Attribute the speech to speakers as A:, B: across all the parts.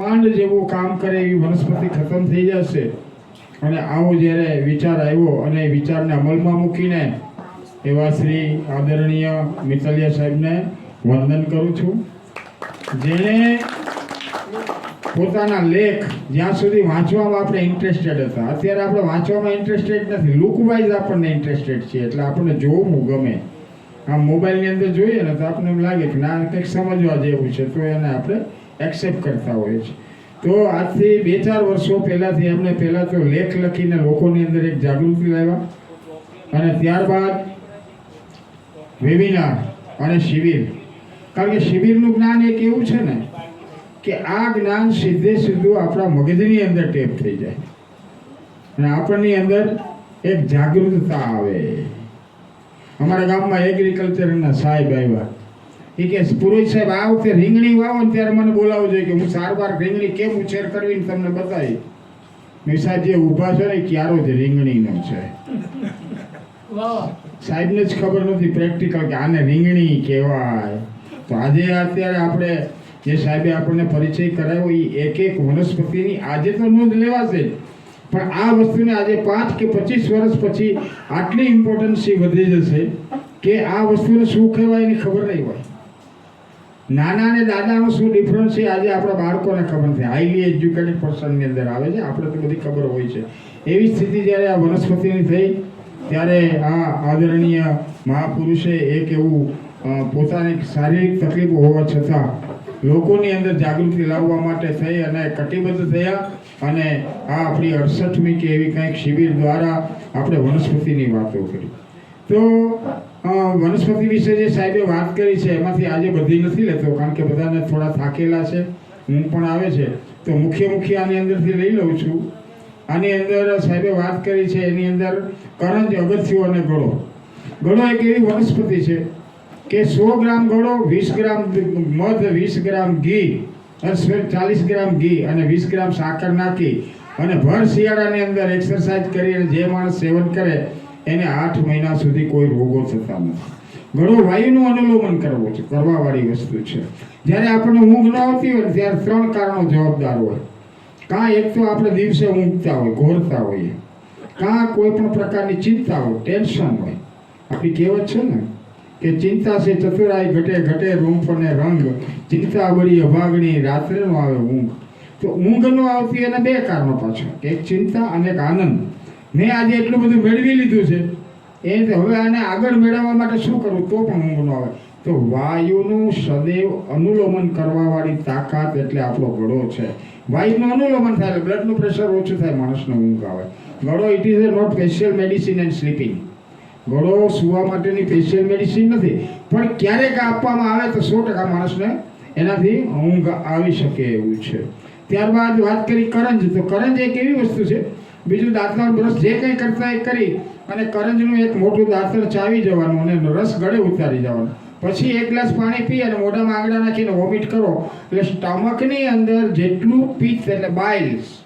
A: માંડ જેવું કામ કરે એવી વનસ્પતિ ખતમ થઈ જશે. અને આવો જ્યારે વિચાર આવ્યો અને વિચારને અમલમાં મૂકીને એવા શ્રી આદરણીય મિતલિયા સાહેબને વંદન કરું છું. જેણે પોતાના લેખ જ્યાં સુધી વાંચવામાં આપણે ઇન્ટરેસ્ટેડ હતા, અત્યારે આપણે વાંચવામાં ઇન્ટરેસ્ટેડ નથી. લુક વાઇઝ આપણને ઇન્ટરેસ્ટેડ છીએ, એટલે આપણને જોવું ગમે. આમ મોબાઈલની અંદર જોઈએ ને તો આપણને એમ લાગે કે ના, કંઈક સમજવા જેવું છે, તો એને આપણે એક્સેપ્ટ કરતા હોઈએ છીએ તો આજથી બે ચાર વર્ષો પહેલાંથી એમણે પહેલાં તો લેખ લખીને લોકોની અંદર એક જાગૃતિ લાવ્યા. અને ત્યારબાદ વેબિનાર અને શિબિર. કારણ કે શિબિરનું જ્ઞાન એક એવું છે ને, કે આ જ્ઞાન સીધે સીધું આપણા મગજની અંદર ટેપ થઈ જાય. અને આપણની અંદર એક જાગૃતતા આવે. અમારા ગામમાં એગ્રીકલ્ચરના સાહેબ આવ્યા. એ કે પુરોહિત સાહેબ આ વખતે રીંગણી વાવો ને ત્યારે મને બોલાવવું જોઈએ કે હું સારવાર રીંગણી કેમ ઉછેર કરવી ને તમને બતાવી? મેં જે ઊભા છે ને ક્યારો જ રીંગણીનો છે. સાહેબને જ ખબર નથી પ્રેક્ટિકલ કે આને રીંગણી કહેવાય. તો આજે અત્યારે આપણે જે સાહેબે આપણને પરિચય કરાવ્યો એ એક એક વનસ્પતિની આજે તો નોંધ લેવાશે. પણ આ વસ્તુને આજે પાંચ કે પચીસ વર્ષ પછી આટલી ઇમ્પોર્ટન્સી વધી જશે કે આ વસ્તુને શું કહેવાય એની ખબર નહીં હોય. નાના અને દાદાનો શું ડિફરન્સ છે? આજે આપણા બાળકોને ખબર નથી હાઈલી એજ્યુકેટેડ પર્સનની અંદર આવે છે. આપણે તો બધી ખબર હોય છે. એવી સ્થિતિ જ્યારે આ વનસ્પતિની થઈ, ત્યારે આ આદરણીય મહાપુરુષે એક એવું પોતાની શારીરિક તકલીફ હોવા છતાં લોકોની અંદર જાગૃતિ લાવવા માટે થઈ અને કટિબદ્ધ થયા અને આ આપણી અડસઠમી કે એવી કંઈક શિબિર દ્વારા આપણે વનસ્પતિની વાતો કરી. તો વનસ્પતિ વિશે જે સાહેબે વાત કરી છે, એમાંથી આજે બધી નથી લેતો, કારણ કે બધાને થોડા થાકેલા છે હું પણ આવે છે. તો મુખ્ય મુખ્ય આની અંદરથી લઈ લઉં છું. આની અંદર સાહેબે વાત કરી છે, એની અંદર કરંજ અગત્યો અને ગળો. ગળો એક એવી વનસ્પતિ છે કે સો ગ્રામ ગળો, વીસ ગ્રામ મધ, વીસ ગ્રામ ઘી ચાલીસ ગ્રામ ઘી અને વીસ ગ્રામ સાકર નાખી અને ભર શિયાળાની અંદર એક્સરસાઇઝ કરી અને જે માણસ સેવન કરે એને આઠ મહિના સુધી કોઈ રોગો થતા નથી. ઘણો વાયુનું અનુલોમન કરવું છે, કરવાવાળી વસ્તુ છે. જ્યારે આપણને ઊંઘ ન આવતી હોય ત્યારે ત્રણ કારણો જવાબદાર હોય. કાં એક તો આપણે દિવસે ઊંઘતા હોય, ઘોરતા હોઈએ. કાં કોઈ પણ પ્રકારની ચિંતા હોય, ટેન્શન હોય. આપણી કહેવત છે ને કે ચિંતા છે ચતુરાય ઘટે ઘટે રૂંફ અને રંગ. ચિંતા બળી અભાગણી રાત્રે નો આવે ઊંઘ. તો ઊંઘ ન આવતી એના બે કારણો પાછળ. એક ચિંતા અને એક આનંદ. મેં આજે એટલું બધું મેળવી લીધું છે. એ રીતે હવે આને આગળ મેળવવા માટે શું કરવું તો પણ ઊંઘ ન આવે. તો વાયુનું સદૈવ અનુલોમન કરવાવાળી તાકાત એટલે આપણો ગળો છે. વાયુનું અનુલોમન થાય એટલે બ્લડનું પ્રેશર ઓછું થાય, માણસને ઊંઘ આવે. ગળો it is a not special medicine and sleeping ગળો સુવા માટેની સ્પેશિયલ મેડિસિન નથી. પણ ક્યારેક આપવામાં આવે તો સો ટકા માણસને એનાથી ઊંઘ આવી શકે એવું છે. ત્યારબાદ વાત કરી કરંજ. તો કરંજ એક એવી વસ્તુ છે? બીજું દાંતણ બ્રશ જે કંઈ કરતા એ કરી અને કરંજનું એક મોટું દાંતણ ચાવી જવાનું અને રસ ગળે ઉતારી જવાનો. પછી એક ગ્લાસ પાણી પી અને મોઢામાં આંગળા નાખીને વોમિટ કરો. એટલે સ્ટમકની અંદર જેટલું પિત્ત એટલે બાઇલ્સ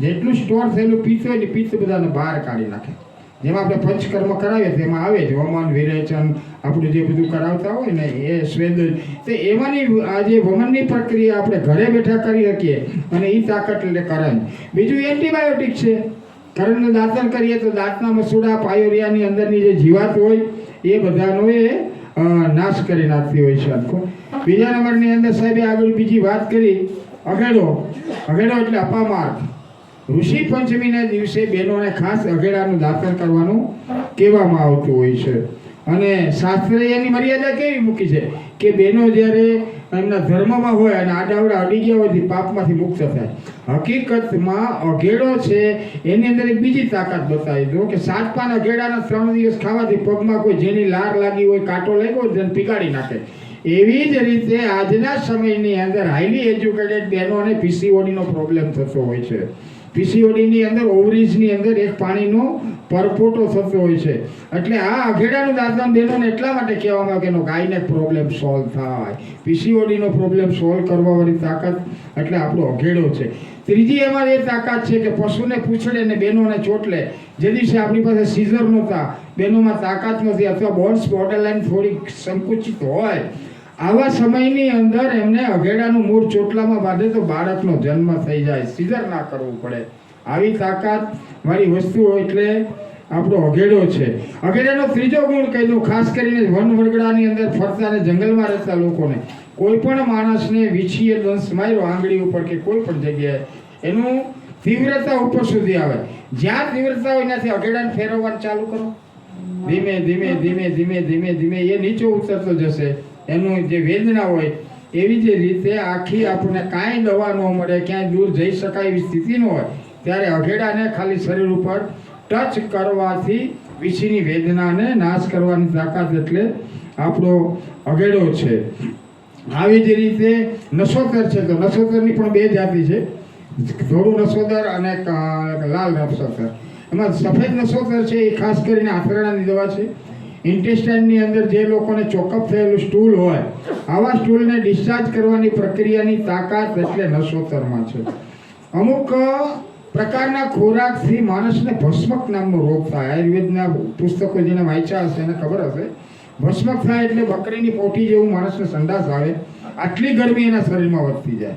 A: જેટલું સ્ટોર થયેલું પિત્ત હોય ને પિત્ત બધાને બહાર કાઢી નાખે. જેમાં આપણે પંચકર્મ કરાવીએ તેમાં આવે જ. વમન, વિરેચન, આપણું જે બધું કરાવતા હોય ને, એ સ્વેદ, તો એમાંની આ જે વમનની પ્રક્રિયા આપણે ઘરે બેઠા કરી શકીએ અને એ તાકાત એટલે કરણ. બીજું એન્ટીબાયોટિક છે. કરણનું દાંતન કરીએ તો દાંતના મસૂડા પાયોરિયાની અંદરની જે જીવાત હોય, એ બધાનો એ નાશ કરી નાખતી હોય છે આખો. બીજા નંબરની અંદર સાહેબે આગળ બીજી વાત કરી. અઘેડો. અઘેડો એટલે અપામાર્ગ. ઋષિ પંચમીના દિવસે બહેનોને ખાસ અઘેડાનું દાખલ કરવાનું કહેવામાં આવતું હોય છે. અને શાસ્ત્રે એની મર્યાદા કેવી મૂકી છે? કે બહેનો જ્યારે એમના ધર્મમાં હોય અને આડાવડા અડી ગયા હોય તે પાપમાંથી મુક્ત થાય. હકીકતમાં અઘેડો છે, એની અંદર એક બીજી તાકાત બતાવી દો કે સાત પાન અઘેડાના ત્રણ દિવસ ખાવાથી પગમાં કોઈ જેની લાર લાગી હોય, કાંટો લાગ્યો હોય, તેને પીગાડી નાખે. એવી જ રીતે આજના સમયની અંદર હાઈલી એજ્યુકેટેડ બહેનોને પીસીઓડીનો પ્રોબ્લેમ થતો હોય છે. પીસીઓડીની અંદર ઓવરીજની અંદર એક પાણીનો પરપોટો થતો હોય છે. એટલે આ અઘેડાનું દાંતણ બહેનોને એટલા માટે કહેવામાં કે એનો ગાયને પ્રોબ્લેમ સોલ્વ થાય. પીસીઓડીનો પ્રોબ્લેમ સોલ્વ કરવાવાળી તાકાત એટલે આપણો અઘેડો છે. ત્રીજી એમાં એ તાકાત છે કે પશુને પૂછડે ને બહેનોને ચોટલે. જે દિવસે આપણી પાસે સીઝર નહોતા, બહેનોમાં તાકાત નથી અથવા બોન્સ બોર્ડરલાઇન થોડી સંકુચિત હોય આવા સમયની અંદર એમને અઘેડાનું મૂળ ચોટલામાં બાંધે તો બાળકનો જન્મ થઈ જાય. સીઝર ના કરવું પડે. આવી તાકાત મારી વસ્તુઓ એટલે આપણો અઘેડો છે. અઘેડાનો ત્રીજો ગુણ કહી દઉં ખાસ કરીને વન વરગડાની અંદર ફરતા અને જંગલમાં રહેતા લોકોને. કોઈ પણ માણસને વીછીએ દંશ માર્યો, આંગળી ઉપર કે કોઈ પણ જગ્યાએ, એનું તીવ્રતા ઉપર સુધી આવે. જ્યાં તીવ્રતા હોય ત્યાંથી અઘેડાને ફેરવવાનું ચાલુ કરો. ધીમે ધીમે ધીમે ધીમે ધીમે ધીમે એ નીચો ઉતરતો જશે. એનું જે વેદના હોય, એવી જ રીતે આખી આપણને કાંઈ દવા ન મળે, ક્યાંય દૂર જઈ શકાય એવી સ્થિતિ ન હોય, ત્યારે અઘેડાને ખાલી શરીર ઉપર ટચ કરવાથી વિછીની વેદનાને નાશ કરવાની તાકાત એટલે આપણો અઘેડો છે. આવી જ રીતે નસોતર છે, તો નસોતરની પણ બે જાતિ છે. ધોળું નસોતર અને લાલ નસોતર. એમાં સફેદ નસોતર છે, એ ખાસ કરીને આંતરડાની દવા છે. ઇન્ટેસ્ટાઇનની અંદર જે લોકોને ચોકઅપ થયેલું સ્ટૂલ હોય, આવા સ્ટૂલને ડિસ્ચાર્જ કરવાની પ્રક્રિયાની તાકાત એટલે નસોતરમાં છે. અમુક પ્રકારના ખોરાકથી માણસને ભસ્મક નામનો રોગ થાય. આયુર્વેદના પુસ્તકો જેને વાંચ્યા હશે, એને ખબર હશે. ભસ્મક થાય એટલે બકરીની પોઠી જેવું માણસને સંડાસ આવે. આટલી ગરમી એના શરીરમાં વધતી જાય.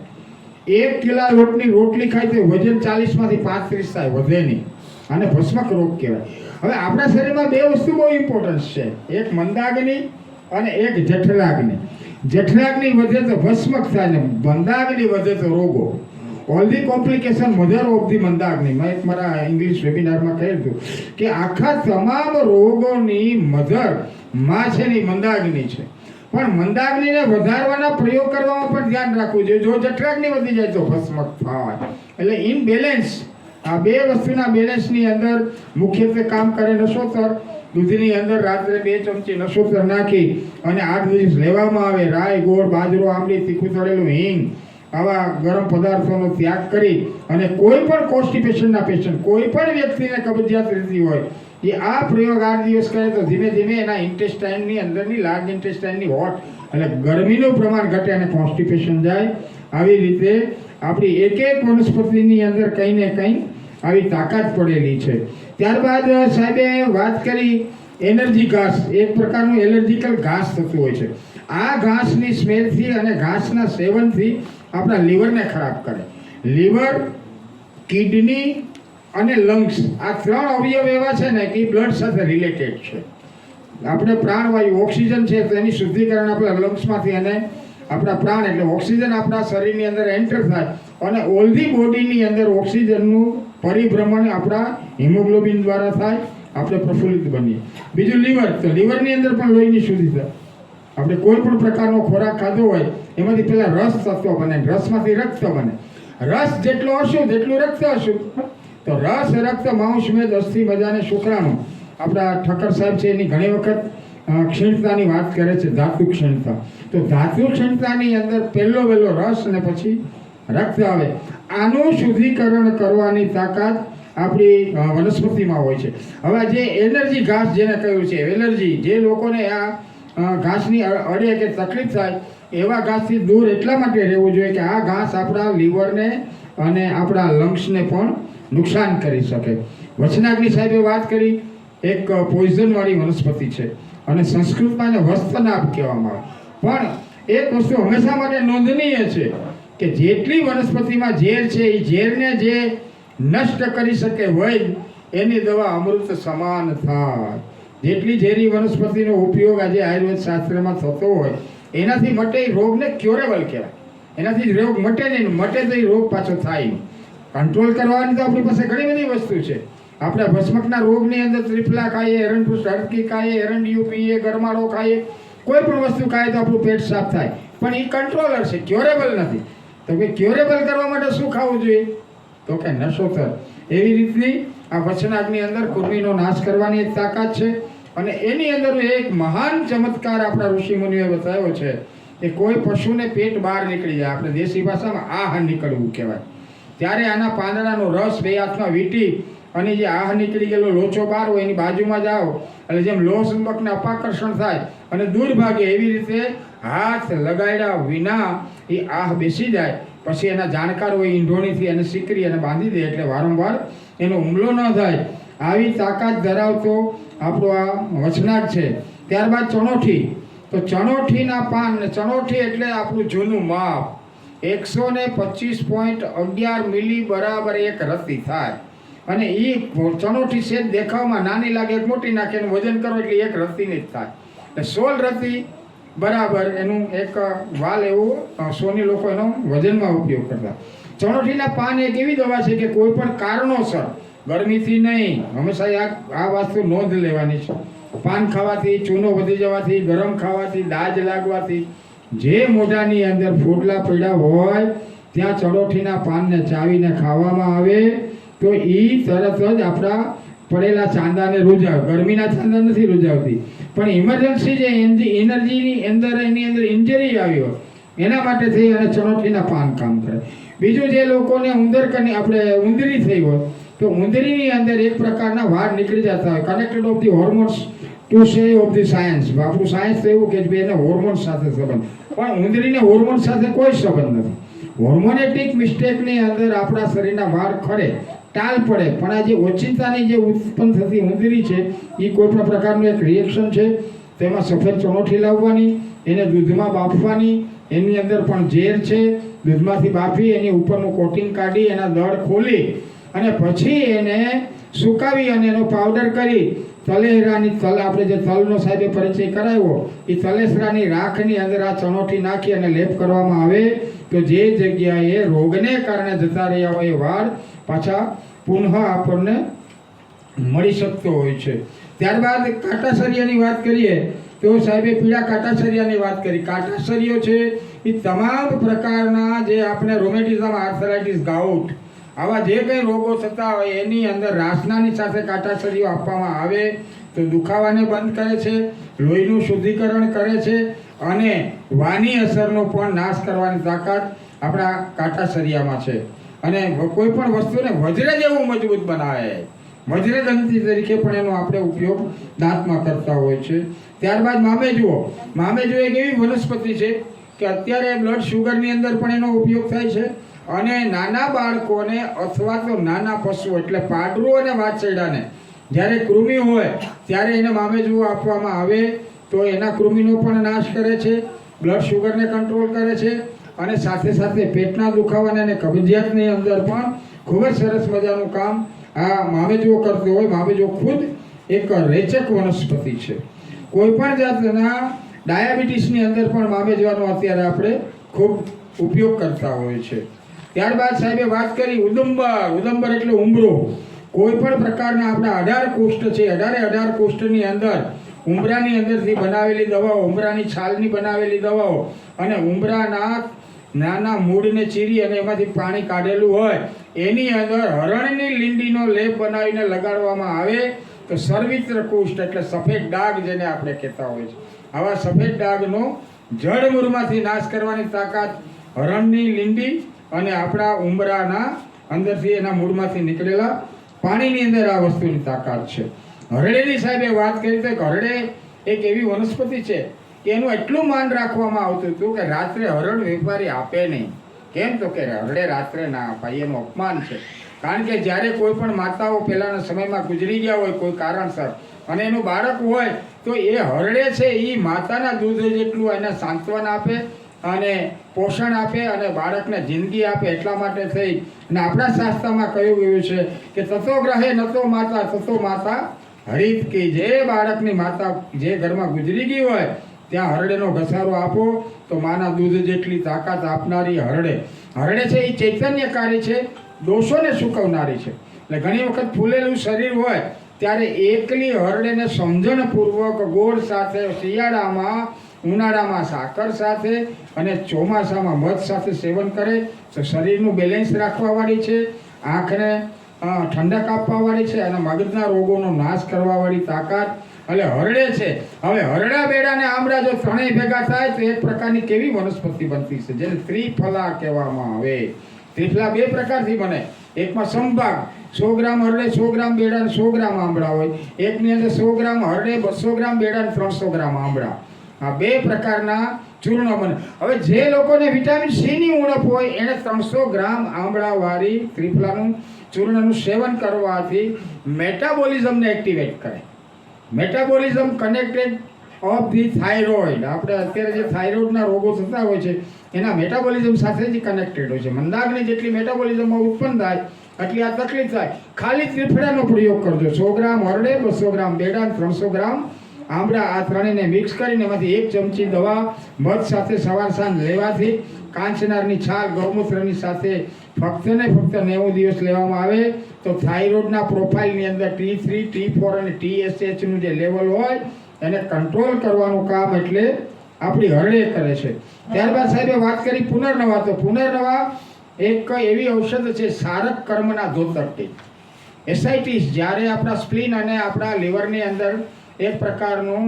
A: એક કિલા રોટની રોટલી ખાય તો વજન ચાલીસમાંથી પાંત્રીસ થાય, વધે નહીં. આને ભસ્મક રોગ કહેવાય. હવે આપણા શરીરમાં બે વસ્તુ બહુ ઇમ્પોર્ટન્સ છે. એક મંદાગ્નિ અને એક જઠરાગ્નિ. જઠરાગ્નિ વધે તો ભસ્મક થાય ને મંદાગ્નિ વધે તો રોગો. All the complication mother of the મંદાગ્નિ. મેં એક મારા ઇંગ્લિશ વેબિનારમાં કહ્યું હતું કે આખા તમામ રોગોની મધરમાં છે ને મંદાગ્નિ છે. પણ મંદાગ્નિને વધારવાના પ્રયોગ કરવામાં પણ ધ્યાન રાખવું જોઈએ. જો જઠરાગ્નિ વધી જાય તો ભસ્મક થાય. એટલે ઇન બેલેન્સ આ બે વસ્તુના બેલેન્સની અંદર મુખ્યત્વે કામ કરે નસોતર દૂધની અંદર રાત્રે બે ચમચી નસોતર નાખી અને આઠ દિવસ લેવામાં આવે રાઈ, ગોળ, બાજરો, આંબલી, તીખું, તળેલું, હિંગ, આવા ગરમ પદાર્થોનો ત્યાગ કરી અને કોઈ પણ કોન્સ્ટિપેશનના પેશન્ટ કોઈ પણ વ્યક્તિને કબજિયાત રહેતી હોય, એ આ પ્રયોગ આઠ દિવસ કરે તો ધીમે ધીમે એના ઇન્ટેસ્ટાઇનની અંદરની લાર્જ ઇન્ટેસ્ટાઇનની હોટ, એટલે ગરમીનું પ્રમાણ ઘટે અને કોન્સ્ટિપેશન જાય. આવી રીતે આપણી એક એક વનસ્પતિની અંદર કંઈ ને કંઈ આવી તાકાત પડેલી છે. ત્યારબાદ સાહેબે વાત કરી, એનર્જી ઘાસ. એક પ્રકારનું એલર્જીકલ ઘાસ થતું હોય છે. આ ઘાસની સ્મેલથી અને ઘાસના સેવનથી આપણા લીવરને ખરાબ કરે. લીવર, કિડની અને લંગ્સ. આ ત્રણ અવયવ એવા છે ને કે બ્લડ સાથે રિલેટેડ છે. આપણે પ્રાણવાયુ, ઓક્સિજન છે તો એની શુદ્ધિકરણ આપણા લંગ્સમાંથી અને આપણા પ્રાણ એટલે ઓક્સિજન આપણા શરીરની અંદર એન્ટર થાય અને ઓલધી બોડીની અંદર ઓક્સિજનનું પરિભ્રમણ આપણા હિમોગ્લોબિન દ્વારા થાય, આપણે પ્રફુલ્લિત બનીએ. બીજું લીવર તો લીવરની અંદર પણ લોહીની શુદ્ધિ થાય આપણે કોઈ પણ પ્રકારનો ખોરાક ખાધો હોય, એમાંથી પહેલાં રસ તત્વ બને, રસમાંથી રક્ત બને. રસ જેટલો અશુદ્ધ એટલું રક્ત અશુદ્ધ તો રસ, રક્ત, માંસ, મેદ, અસ્થિ મજાને શુક્રાણુ. આપણા ઠક્કર સાહેબ છે એની ઘણી વખત ક્ષીણતાની વાત કરે છે, ધાતુ ક્ષીણતા. તો ધાતુ ક્ષમતાની અંદર પહેલો વહેલો રસ અને પછી રક્ત આવે. આનું શુદ્ધિકરણ કરવાની તાકાત આપણી વનસ્પતિમાં હોય છે. હવે જે એનર્જી ઘાસ જેને કહ્યું છે એલર્જી જે લોકોને આ ઘાસની અડે કે તકલીફ થાય, એવા ઘાસથી દૂર એટલા માટે રહેવું જોઈએ કે આ ઘાસ આપણા લીવરને અને આપણા લંગ્સને પણ નુકસાન કરી શકે. વચનાગ્નિ સાહેબે વાત કરી, એક પોઈઝનવાળી વનસ્પતિ છે. અને સંસ્કૃતમાં એને વસ્તનાભ કહેવામાં આવે. પણ એક વસ્તુ હંમેશા માટે નોંધનીય છે કે જેટલી વનસ્પતિમાં ઝેર છે એ ઝેરને જે નષ્ટ કરી શકે હોય, એની દવા અમૃત સમાન થાય. જેટલી ઝેરી વનસ્પતિનો ઉપયોગ આજે આયુર્વેદ શાસ્ત્રમાં થતો હોય, એનાથી મટે રોગને ક્યોરેબલ કહેવાય. એનાથી રોગ મટે નહીં, મટે તો એ રોગ પાછો થાય કંટ્રોલ કરવાની તો આપણી પાસે ઘણી બધી વસ્તુ છે. આપણે ભસ્મકના રોગની અંદર ત્રિફલા ખાઈએ એરંડપુષ્ટ હરકી ખાઈએ એરંડિયું પીએ ગરમાળો ખાઈએ કોઈ પણ વસ્તુ ખાય તો આપણું પેટ સાફ થાય. પણ એ કંટ્રોલર છે ક્યોરેબલ નથી. તો કે ક્યોરેબલ કરવા માટે શું ખાવું જોઈએ? તો કે નશો નશોતર એવી રીતની આ વચનાગની અંદર કુર્મીનો નાશ કરવાની એક તાકાત છે. અને એની અંદર એક મહાન ચમત્કાર આપણા ઋષિમુનિઓએ બતાવ્યો છે કે કોઈ પશુને પેટ બહાર નીકળી જાય. આપણે દેશી ભાષામાં આહાર નીકળવું કહેવાય. ત્યારે આના પાંદડાનો રસ બે હાથમાં વીંટી અને જે આહ નીકળી ગયેલો લોચો બહાર હોય એની બાજુમાં જાઓ. એટલે જેમ લોહ ચુંબકને અપાકર્ષણ થાય અને દૂર ભાગે એવી રીતે હાથ લગાડ્યા વિના એ આહ બેસી જાય. પછી એના જાણકાર હોય ઈંઢોણીથી એને સિકરી અને બાંધી દે એટલે વારંવાર એનો હુમલો ન થાય. આવી તાકાત ધરાવતો આપણો આ વચનાટ છે. ત્યારબાદ ચણોઠી. તો ચણોઠીના પાન, ચણોઠી એટલે આપણું જૂનું માપ. એકસો ને પચીસ પોઈન્ટ અગિયાર મિલી બરાબર એક રસી થાય. અને એ ચણોઠી છે દેખાવમાં નાની લાગે, એક મોટી નાખે, એનું વજન કરો એટલે એક રસીની જ થાય. એટલે સોળ રતી બરાબર એનું એક વાલ એવું સોની લોકો એનો વજનમાં ઉપયોગ કરતા. ચણોઠીના પાન એક એવી દવા છે કે કોઈ પણ કારણોસર ગરમીથી નહીં, હંમેશા આ આ વસ્તુ નોંધ લેવાની છે. પાન ખાવાથી, ચૂનો વધી જવાથી, ગરમ ખાવાથી, દાજ લાગવાથી, જે મોઢાની અંદર ફૂટલા પડ્યા હોય, ત્યાં ચડોઠીના પાનને ચાવીને ખાવામાં આવે તો એ તરત જ આપણા પડેલા ચાંદાને રૂજાવે ગરમીના ચાંદા નથી રૂજાવતી પણ ઇમરજન્સી જે એનર્જીની અંદર, એની અંદર ઇન્જરી આવી હોય, એના માટે થઈ અને ચણોઠીના પાન કામ કરે. બીજું જે લોકોને ઉંદર કની આપણે ઉંદરી થઈ હોય, તો ઉંદરીની અંદર એક પ્રકારના વાળ નીકળી જતા હોય. Connected of the hormones to say of the science આપણું સાયન્સ તો એવું કે ભાઈ એને હોર્મોન્સ સાથે સંબંધ. પણ ઉંદરીને હોર્મોન સાથે કોઈ સંબંધ નથી. હોર્મોનેટિક મિસ્ટેકની અંદર આપણા શરીરના વાળ ખરે. ટાલ પડે. પણ આ જે ઓચિંતાની જે ઉત્પન્ન થતી ઉંદરી છે, એ કોઈ પણ પ્રકારનું એક રિએક્શન છે. તેમાં સફેદ ચણોઠી લાવવાની, એને દૂધમાં બાફવાની, એની અંદર પણ ઝેર છે. દૂધમાંથી બાફી, એની ઉપરનું કોટિંગ કાઢી, એના દળ ખોલી અને પછી એને સુકાવી અને એનો પાવડર કરી. તલેરાની તલ, આપણે જે તલનો સાહેબે પરિચય કરાવ્યો, એ તલેસરાની રાખની અંદર આ ચણોઠી નાખી અને લેપ કરવામાં આવે તો જે જગ્યાએ રોગને કારણે જતા રહ્યા હોય વાળ પાછા પુનઃ આપણને મળી શકતો હોય છે. ત્યારબાદ કાંટાસરિયાની વાત કરીએ, તો સાહેબે પીળા કાંટાસરિયાની વાત કરી. કાંટાસરિયો છે એ તમામ પ્રકારના જે આપણે રોમેટિઝમ આર્થરાઇટિસ ગાઉટ આવા જે કંઈ રોગો થતા હોય એની અંદર રાસનાની સાથે કાંટાસરિયો આપવામાં આવે તો દુખાવાને બંધ કરે છે, લોહીનું શુદ્ધિકરણ કરે છે અને વાની અસરનો પણ નાશ કરવાની તાકાત આપણા કાંટાસરિયામાં છે. અને કોઈ પણ વસ્તુને વજ્ર જેવું મજબૂત બનાવે. વજ્રદંતી તરીકે પણ એનો આપણે ઉપયોગ દાંતમાં કરતા હોય છે. ત્યારબાદ મામેજુઓ. મામેજુઓ એક એવી વનસ્પતિ છે કે અત્યારે બ્લડ શુગરની અંદર પણ એનો ઉપયોગ થાય છે અને નાના બાળકોને અથવા તો નાના પશુઓ એટલે પાડરું અને વાછરડાને જ્યારે કૃમિ હોય ત્યારે એને મામેજુઓ આપવામાં આવે તો એના કૃમિનો પણ નાશ કરે છે બ્લડ શુગરને કંટ્રોલ કરે છે અને સાથે સાથે પેટના દુખાવાને અને કબજિયાતની અંદર પણ ખૂબ જ સરસ મજાનું કામ આ મામેજુઓ કરતો હોય. માવેજો ખુદ એક રેચક વનસ્પતિ છે. કોઈ પણ જાતના ડાયાબિટીસની અંદર પણ મામેજવાનો અત્યારે આપણે ખૂબ ઉપયોગ કરતા હોય છે. ત્યારબાદ સાહેબે વાત કરી ઉદંબર. ઉદંબર એટલે ઉમરો. કોઈ પણ પ્રકારના આપણા અઢાર કોષ્ઠ છે. અઢારે અઢાર કોષ્ઠની અંદર ઉમરાની અંદરથી બનાવેલી દવાઓ, ઉમરાની છાલની બનાવેલી દવાઓ અને ઉમરાના નાના મૂળને ચીરી અને એમાંથી પાણી કાઢેલું હોય, એની અંદર હરણની લીંડીનો લેપ બનાવીને લગાડવામાં આવે તો સર્વિત્ર કુષ્ઠ એટલે સફેદ ડાઘ જેને આપણે કહેતા હોય છે. આવા સફેદ ડાઘનો જળમૂળમાંથી નાશ કરવાની તાકાત હરણની લીંડી અને આપણા ઉમરાના અંદરથી એના મૂળમાંથી નીકળેલા પાણીની અંદર આ વસ્તુની તાકાત છે. હરડેની સાહેબે વાત કરી તો હરડે એક એવી વનસ્પતિ છે એનું એટલું માન રાખવામાં આવતું હતું કે રાત્રે હરણ વેપારી આપે નહીં. કેમ તો કે હરડે રાત્રે ના અપાય, એનું અપમાન છે. કારણ કે જ્યારે કોઈ પણ માતાઓ પહેલાંના સમયમાં ગુજરી ગયા હોય, કોઈ કારણસર, અને એનું બાળક હોય, તો એ હરડે છે એ માતાના દૂધ જેટલું એને સાંત્વન આપે, અને પોષણ આપે, અને બાળકને જિંદગી આપે એટલા માટે થઈ. અને આપણા શાસ્ત્રમાં કહ્યું ગયું છે કે તતો ગ્રહે નતો માતા, તતો માતા હરિત કે જે બાળકની માતા જે ઘરમાં ગુજરી ગઈ હોય ત્યાં હરડેનો ઘસારો આપો, તો માના દૂધ જેટલી તાકાત આપનારી હરડે હરડે છે એ ચૈતન્યકારી છે, દોષોને સુકવનારી છે. એટલે ઘણી વખત ફૂલેલું શરીર હોય, ત્યારે એકલી હરડેને સમજણપૂર્વક ગોળ સાથે, શિયાળામાં, ઉનાળામાં સાકર સાથે અને ચોમાસામાં મધ સાથે સેવન કરે, તો શરીરનું બેલેન્સ રાખવાવાળી છે, આંખને ઠંડક આપવાવાળી છે અને મગજના રોગોનો નાશ કરવાવાળી તાકાત એટલે હરડે છે. હવે હરડા બેડા ને આમળા જો ત્રણેય ભેગા થાય તો એક પ્રકારની કેવી વનસ્પતિ બનતી છે જેને ત્રિફલા કહેવામાં આવે. ત્રિફલા બે પ્રકારથી બને. એકમાં સંભાગ સો ગ્રામ હરડે, સો ગ્રામ બેડા અને સો ગ્રામ આંબળા હોય. એકની અંદર સો ગ્રામ હરડે, બસો ગ્રામ બેડા અને ત્રણસો ગ્રામ આંબળા આ બે પ્રકારના ચૂર્ણ બને. હવે જે લોકોને વિટામિન સી ની ઉણપ હોય, એને ત્રણસો ગ્રામ આમળાવાળી ત્રિફલાનું ચૂર્ણનું સેવન કરવાથી મેટાબોલિઝમને એક્ટિવેટ કરે. Metabolism connected of the thyroid આપણે અત્યારે જે થાઇરોઇડના રોગો થતા હોય છે, એના મેટાબોલિઝમ સાથે જ કનેક્ટેડ હોય છે. મંદાગ્નિ જેટલી મેટાબોલિઝમમાં ઉત્પન્ન થાય એટલી આ તકલીફ થાય. ખાલી ત્રિફળાનો પ્રયોગ કરજો. સો ગ્રામ હરડે, બસો ગ્રામ બેડા ત્રણસો ગ્રામ આમળા આ ત્રણેયને મિક્સ કરીને એમાંથી એક ચમચી દવા, મધ સાથે સવાર સાંજ લેવાથી કાંચનારની છાલ ગૌમૂત્રની સાથે ફક્ત ને ફક્ત નેવું દિવસ લેવામાં આવે, તો થાઇરોઇડના પ્રોફાઇલની અંદર ટી થ્રી ટી ફોર અને ટી એસએચનું જે લેવલ હોય, એને કંટ્રોલ કરવાનું કામ એટલે આપણી હરડે કરે છે. ત્યારબાદ સાહેબે વાત કરી પુનર્નવા, તો પુનર્નવા એક એવી ઔષધ છે, સારક કર્મના ધોતરટી એસઆઈટીસ, જ્યારે આપણા સ્પ્લીન અને આપણા લીવરની અંદર એક પ્રકારનું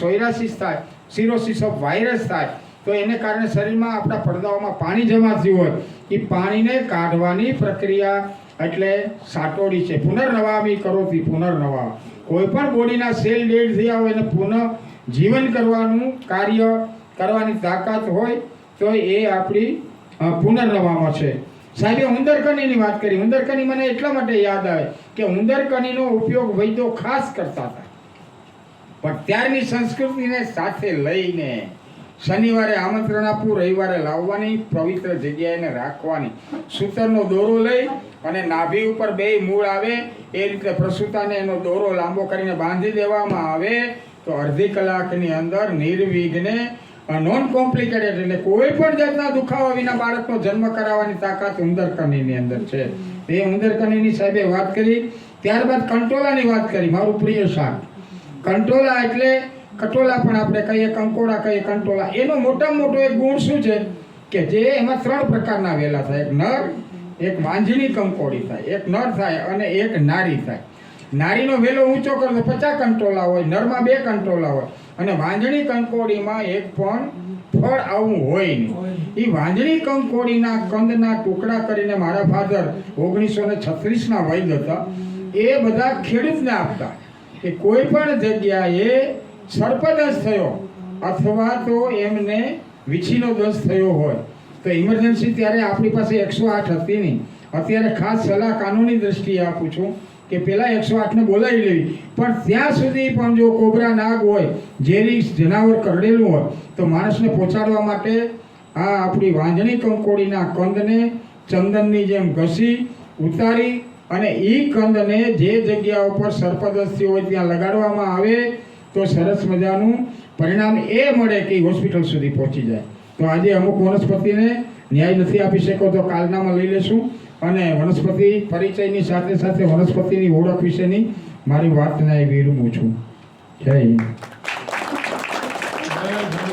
A: સોયરાસિસ થાય, સિરોસિસ ઓફ વાયરસ થાય તો એને કારણે શરીરમાં આપણા પડદાઓમાં પાણી જમા થયું હોય. એ પાણીને કાઢવાની પ્રક્રિયા એટલે સાટોડી છે. પુનર્નવામી કરોથી પુનર્નવા. કોઈ પણ બોડીના સેલ ડેડ થયા હોય એને પુનઃ જીવન કરવાનું કાર્ય કરવાની તાકાત હોય તો એ આપણી પુનર્નવામાં છે. સાહેબે ઉંદરકનીની વાત કરી. ઉંદરકની મને એટલા માટે યાદ આવે કે ઉંદરકનીનો ઉપયોગ વૈદ્યો ખાસ કરતા હતા. પણ ત્યારની સંસ્કૃતિને સાથે લઈને શનિવારે આમંત્રણ આપવું રવિવારે લાવવાની, પવિત્ર જગ્યાએને રાખવાની. સૂતરનો દોરો લઈ અને નાભી ઉપર બે મૂળ આવે, એ રીતે પ્રસૂતાને એનો દોરો લાંબો કરીને બાંધી દેવામાં આવે, તો અડધી કલાકની અંદર નિર્વિઘ્ને નોન કોમ્પ્લિકેટેડ એટલે કોઈ પણ જાતના દુખાવા વિના બાળકનો જન્મ કરાવવાની તાકાત ઉંદરકનીની અંદર છે. એ ઉંદરકનીની સાહેબે વાત કરી, ત્યારબાદ કંટોલાની વાત કરી, મારું પ્રિય શાક. કંટોલા એટલે કટોલા પણ આપણે કહીએ, કંકોડા કહીએ કંટોળા એનો મોટામાં મોટો એક ગુણ શું છે? કે જે એમાં ત્રણ પ્રકારના વેલા થાય. એક નર, એક વાંજણી કંકોડી થાય. એક નર થાય અને એક નારી થાય. નારીનો વેલો ઊંચો કરો તો પચાસ કંટોલા હોય, નરમાં બે કંટોલા હોય. અને વાંજણી કંકોડીમાં એક પણ ફળ આવું હોય નહીં. એ વાંજણી કંકોડીના કંદના ટુકડા કરીને મારા ફાધર ઓગણીસો ને છત્રીસના વૈદ હતા. એ બધા ખેડૂતને આપતા. કે કોઈ પણ જગ્યાએ સર્પદંશ થયો. અથવા તો એમને વીછીનો દંશ થયો હોય. તો ઇમરજન્સી ત્યારે આપણી પાસે એકસો આઠ હતી નહીં. અત્યારે ખાસ સલાહ કાનૂની દ્રષ્ટિએ આપું છું કે પેલા એકસો આઠને બોલાવી લેવી. પણ ત્યાં સુધી પણ જો કોબરા નાગ હોય, ઝેરી જનાવર કરડેલું હોય, તો માણસને પહોંચાડવા માટે આ આપણી વાંજણી કંકોડીના કંદને ચંદનની જેમ ઘસી, ઉતારી અને એ કંદને જે જગ્યા ઉપર સર્પદસ્તી હોય ત્યાં લગાડવામાં આવે તો સરસ મજાનું પરિણામ એ મળે કે હોસ્પિટલ સુધી પહોંચી જાય. તો આજે અમુક વનસ્પતિને ન્યાય નથી આપી શકો, તો કાલનામાં લઈ લેશું. અને વનસ્પતિ પરિચયની સાથે સાથે વનસ્પતિની ઓળખ વિશેની મારી વાતને વિરમું છું. જય હિન્દ.